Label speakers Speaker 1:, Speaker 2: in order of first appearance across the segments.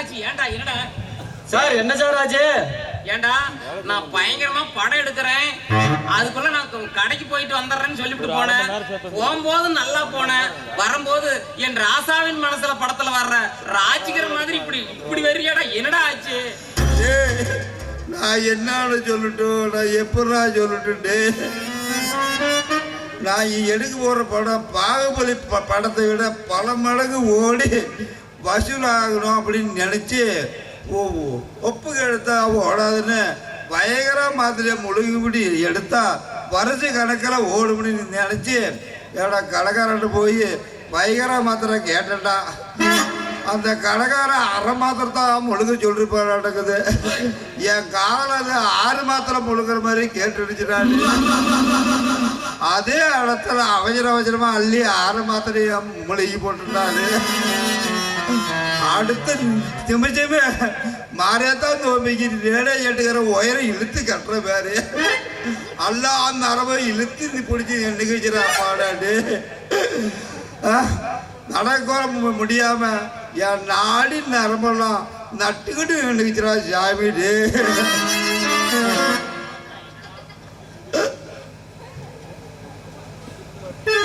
Speaker 1: ஆச்சு ஏன்டா என்னடா?
Speaker 2: சார் என்ன சார் ஆச்சு?
Speaker 1: ஏன்டா நான் பயங்கரமா படம் எடுக்கிறேன். அதுக்குள்ள நான் கடைக்கு போயிட்டு வந்துடுறேன்னு சொல்லிட்டு போனேன். போகும்போது நல்லா போனேன். வரும்போது என் ராசாவின் மனசுல படத்துல வர்ற ராஜிகர மாதிரி இப்படி இப்படி வர்றியாடா என்னடா ஆச்சு?
Speaker 3: நான் என்னன்னு சொல்லட்டும் நான் எப்படா சொல்லட்டும் டேய்? நான் இ- எடுக்க போற படம் பாகுபலி ப- படத்தை விட பல மடங்கு ஓடி வசூல் ஆகணும் அப்படின்னு நினச்சி ஓ எடுத்தா ஓடாதுன்னு பயங்கர மாதிரி முழுகுபடி எடுத்தா வருஷ கணக்கில் ஓடும்னு நினச்சி என்னோட கடைக்காரன்ட்டு போய் பயங்கர மாத்திரை கேட்டேன்டா. அந்த கடைக்காரன் அரை மாத்திரம் தான் முழுக சொல்லிருப்பாரு நடக்குது. என் கால அது ஆறு மாத்திரம் முழுகிற மாதிரி கேட்டுடுச்சுடாரு அதே இடத்துல அவசர அவசரமாக அள்ளி ஆறு மாத்திரையும் முழுகி போட்டுட்டாரு. அடுத்த நிமிஷமே மாறியாத்தான் நோம்பிக்கு ரேடே ஏட்டுக்கிற உயரம் இழுத்து கட்டுற பேரு அல்ல அந்த அரவை இழுத்து பிடிச்சி எண்ணிக்கை வச்சுறா பாடாடு நடக்கோர முடியாம என் நாடி நரம்பெல்லாம் நட்டுக்கிட்டு நினைக்கிறா Yeah.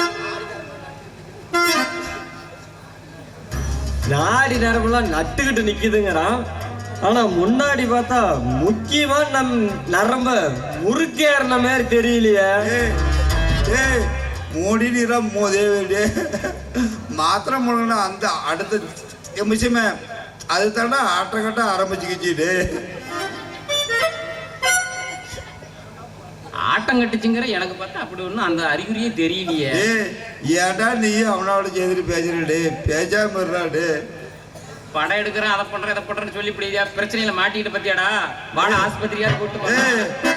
Speaker 2: நாடி நரம்புலாம் நட்டுக்கிட்டு நிக்குதுங்கிறான் ஆனா முன்னாடி பார்த்தா முக்கியமா நம் நரம்ப முறுக்கேறின மாதிரி தெரியலையே.
Speaker 3: மோடி மூடி நிறம் வேண்டிய. மாத்திரம் முழுங்கினா அந்த அடுத்த நிமிஷமே அது தாண்டா ஆட்ட கட்ட
Speaker 1: ஆட்டம் கட்டுச்சுங்கிற எனக்கு பார்த்தா அப்படி ஒண்ணும் அந்த அறிகுறியே தெரியலையே.
Speaker 3: ஏன்டா நீ அவனோட சேர்ந்துட்டு பேசுறடு பேசாம இருறாடு
Speaker 1: படம் எடுக்கிறேன் அதை பண்றேன் இதை பண்றேன்னு சொல்லி இப்படி பிரச்சனையில மாட்டிக்கிட்டு பத்தியாடா வாடா ஆஸ்பத்திரியா கூட்டு